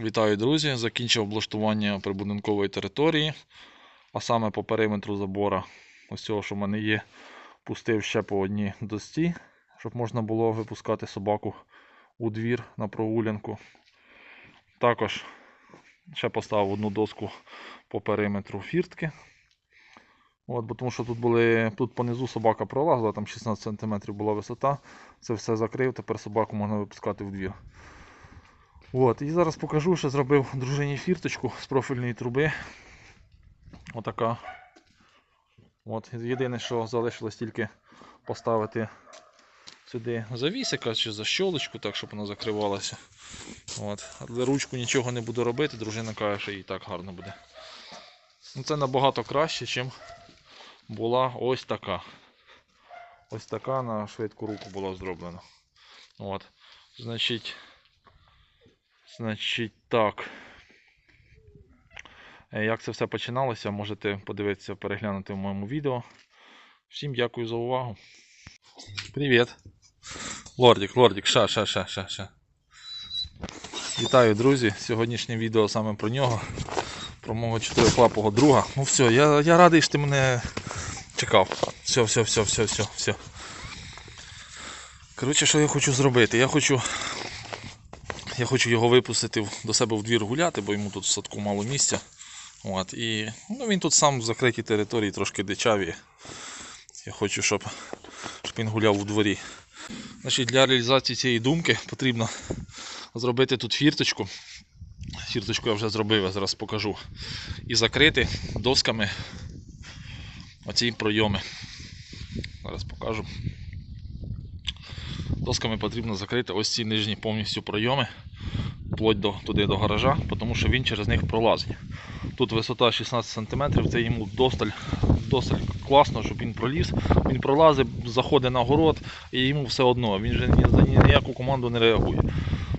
Вітаю, друзі! Закінчив облаштування прибудинкової території, а саме по периметру забора, ось цього, що в мене є, пустив ще по одній досці, щоб можна було випускати собаку у двір на прогулянку. Також ще поставив одну доску по периметру фіртки. От, бо тому що тут були, тут понизу собака пролазила, там 16 см була висота. Це все закрив, тепер собаку можна випускати в двір. От, і зараз покажу, що зробив дружині фірточку з профільної труби. Отака. От, єдине, що залишилось тільки поставити сюди завісика чи защолочку, так, щоб вона закривалася. От. Але ручку нічого не буду робити, дружина каже, що і так гарно буде. Ну, Це набагато краще, ніж була ось така. Ось така на швидку руку була зроблена. От. Значить. Значить так. Е, Як це все починалося, можете подивитися, переглянути в моєму відео. Всім дякую за увагу. Привіт. Лордік, Лордік, ша, ша, ша, ша, ша. Вітаю, друзі. Сьогоднішнє відео саме про нього. Про мого чотирихлапого друга. Ну все, я, я радий, що ти мене чекав. Все, все, все, все, все, все. Коротше, що я хочу зробити? Я хочу я хочу його випустити до себе в двір гуляти, бо йому тут в садку мало місця. От, і ну, він тут сам в закритій території трошки дичавіє. Я хочу, щоб, щоб він гуляв у дворі. Значить, для реалізації цієї думки потрібно зробити тут фірточку. Фірточку я вже зробив, я зараз покажу. І закрити досками оці пройоми. Зараз покажу. Досками потрібно закрити ось ці нижні повністю пройоми, вплоть до, туди до гаража, тому що він через них пролазить. Тут висота 16 см, це йому досталь, досить класно, щоб він проліз. Він пролазить, заходить на город і йому все одно, він же ні, за ніяку команду не реагує.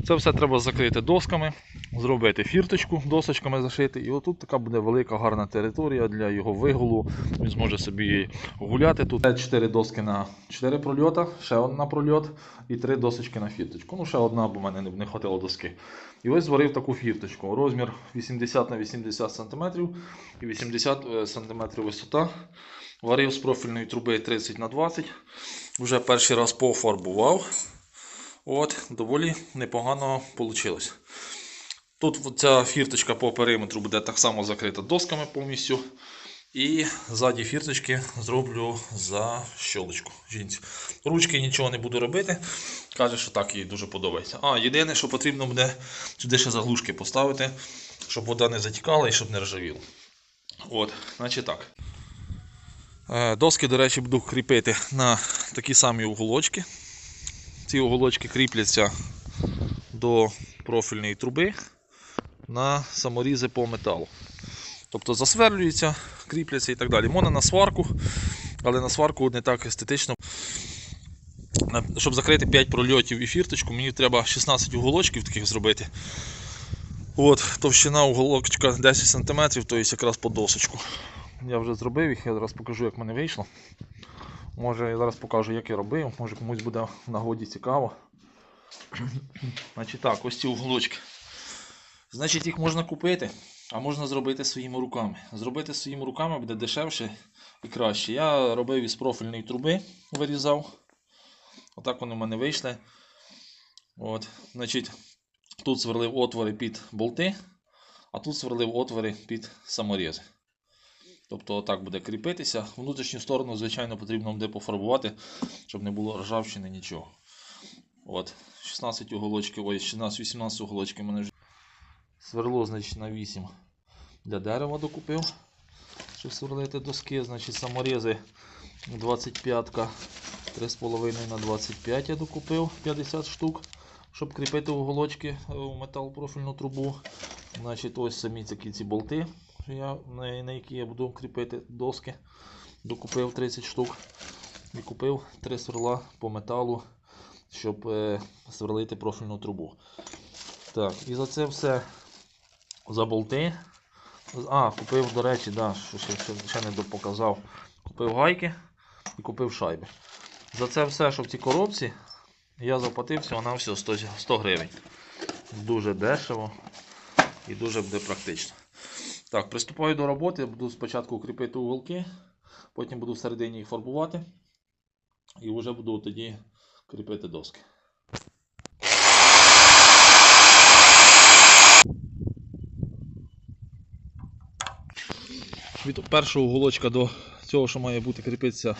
Це все треба закрити досками, зробити фірточку, досочками зашити. І отут така буде велика гарна територія для його вигулу. Він зможе собі гуляти. Тут 4 доски на 4 прольота, ще одна прольот і 3 досочки на фірточку. Ну, ще одна, бо в мене не, хватило доски. І ось зварив таку фірточку. Розмір 80 на 80 см і 80 см висота. Варив з профільної труби 30 на 20 Вже перший раз пофарбував. От, доволі непогано вийшло. Тут ця фірточка по периметру буде так само закрита досками повністю. І ззаді фірточки зроблю за щолочку жінці. Ручки нічого не буду робити. Каже, що так їй дуже подобається. А, єдине, що потрібно буде сюди ще заглушки поставити, щоб вода не затікала і щоб не ржавіло. От, значить так. Е, Доски, до речі, буду кріпити на такі самі уголочки. Ці уголочки кріпляться до профільної труби на саморізи по металу. Тобто засверлюються, кріпляться і так далі. Можна на сварку, але на сварку не так естетично. Щоб закрити 5 прольотів і фірточку, мені треба 16 уголочків таких зробити. От, товщина уголочка 10 см, тобто якраз по досочку. Я вже зробив їх, я зараз покажу, як мене вийшло. Може я зараз покажу, як я робив, може комусь буде в нагоді цікаво. Значить так, ось ці уголочки. Значить, їх можна купити, а можна зробити своїми руками. Зробити своїми руками буде дешевше і краще. Я робив із профільної труби, вирізав. Отак вони в мене вийшли. От, значить, тут сверлив отвори під болти, а тут сверлив отвори під саморізи. Тобто отак буде кріпитися. Внутрішню сторону, звичайно, потрібно буде пофарбувати, щоб не було ржавчини, нічого. От, 16 уголочків, ой, 16-18 уголочків в мене вже. Сверло, значить, на 8 для дерева докупив. Щоб сверлити доски, значить, саморізи 25-ка, 3,5 на 25 я докупив 50 штук, щоб кріпити уголочки е, у металопрофільну трубу. Значить, ось самі такі ці болти, я, на, на які я буду кріпити доски. Докупив 30 штук і купив 3 сверла по металу, щоб е, сверлити профільну трубу. Так, і за це все за болти. А, купив, до речі, да, що ще, ще, не допоказав. Купив гайки і купив шайби. За це все, що в цій коробці, я заплатив всього на всього 100, 100 гривень. Дуже дешево. і дуже буде практично. Так, приступаю до роботи. Буду спочатку кріпити уголки, потім буду всередині їх фарбувати. І вже буду тоді кріпити доски. Від першого уголочка до цього, що має бути кріпитися.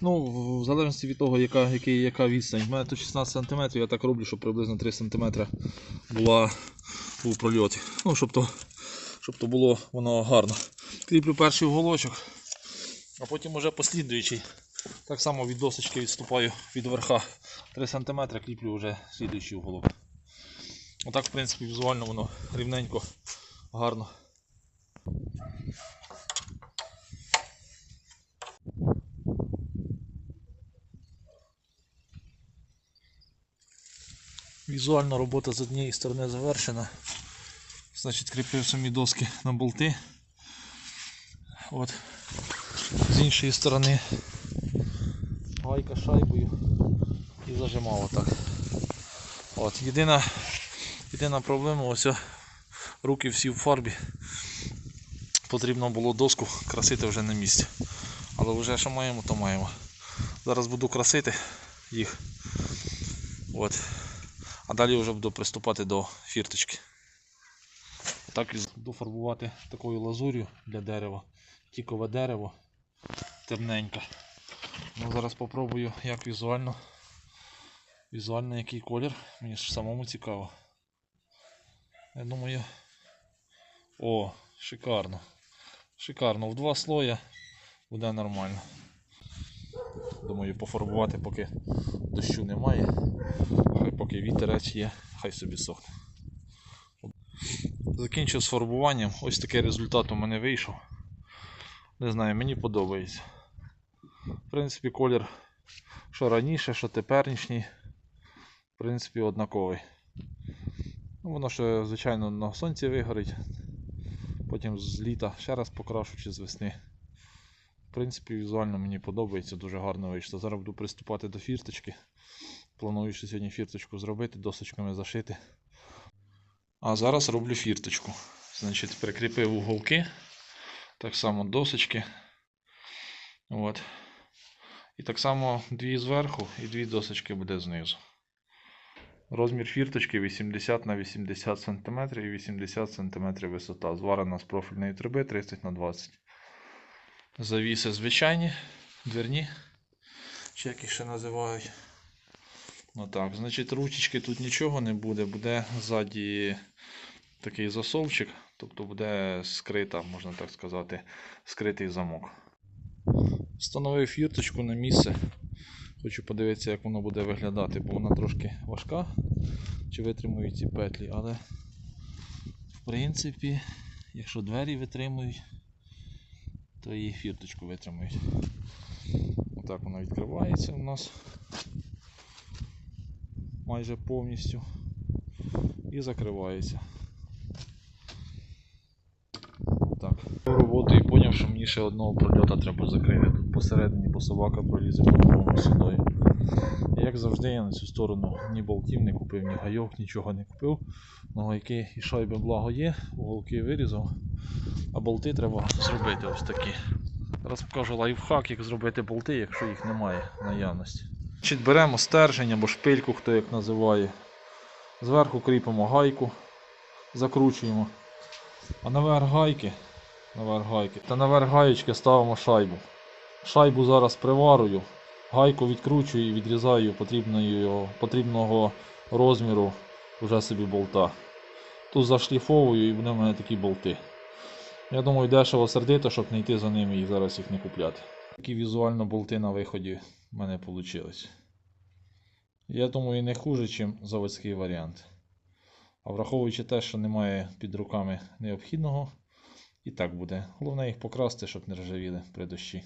Ну, в- залежності від того, яка, який, яка відстань. У мене тут 16 см, я так роблю, щоб приблизно 3 см була, був прольот. Ну, щоб то, щоб то було воно гарно. Кріплю перший уголочок, а потім уже послідуючий. Так само від досочки відступаю від верха 3 см, кріплю вже слідуючий уголок. Отак, в принципі, візуально воно рівненько, гарно. Візуально робота з однієї сторони завершена. Значить, кріпив самі доски на болти. От. З іншої сторони гайка шайбою і зажимав отак. От. Єдина, єдина проблема, ось руки всі в фарбі. Потрібно було доску красити вже на місці. Але вже що маємо, то маємо. Зараз буду красити їх. От. А далі вже буду приступати до фірточки. Так і буду такою лазур'ю для дерева. Тікове дерево темненьке. Ну, зараз попробую, як візуально. Візуально який колір. Мені ж самому цікаво. Я думаю. О, шикарно. Шикарно. В два слоя буде нормально. Думаю, пофарбувати, поки дощу немає. Поки вітерець є, хай собі сохне. Закінчив з фарбуванням. Ось такий результат у мене вийшов. Не знаю, мені подобається. В принципі, колір, що раніше, що теперішній, в принципі, однаковий. Ну, воно ще, звичайно, на сонці вигорить. Потім з літа ще раз покрашу чи з весни. В принципі, візуально мені подобається, дуже гарно вийшло. Зараз буду приступати до фірточки. Планую сьогодні фірточку зробити, досочками зашити. А зараз роблю фірточку. Значить, прикріпив уголки. Так само досочки. От. І так само дві зверху і дві досочки буде знизу. Розмір фірточки 80 на 80 см і 80 см висота. Зварена з профільної труби 30 на 20 Завіси звичайні, дверні, чи як їх ще називають. Ну так, значить ручечки тут нічого не буде, буде ззаді такий засовчик, тобто буде скрита, можна так сказати, скритий замок. Встановив фірточку на місце. Хочу подивитися, як воно буде виглядати, бо вона трошки важка, чи витримують ці петлі, але в принципі, якщо двері витримують, то і фірточку витримують. Отак вона відкривається у нас майже повністю і закривається. Так. Роботу і зрозумів, що мені ще одного прольота треба закрити. Тут посередині, бо собака пролізе по новому сюди. Як завжди, я на цю сторону ні болтів не купив, ні гайок, нічого не купив. Ну, гайки і шайби благо є, уголки вирізав. А болти треба зробити ось такі. Зараз покажу лайфхак, як зробити болти, якщо їх немає наявності. Значить, беремо стержень або шпильку, хто як називає. Зверху кріпимо гайку, закручуємо. А наверх гайки, наверх гайки, та наверх гаєчки ставимо шайбу. Шайбу зараз приварую, гайку відкручую і відрізаю потрібного розміру вже собі болта. Тут зашліфовую і буде в мене такі болти. Я думаю, дешево сердито, щоб не йти за ними і зараз їх не купляти. Такі візуально болти на виході в мене вийшли. Я думаю, не хуже, ніж заводський варіант. А враховуючи те, що немає під руками необхідного, і так буде. Головне їх покрасти, щоб не ржавіли при дощі.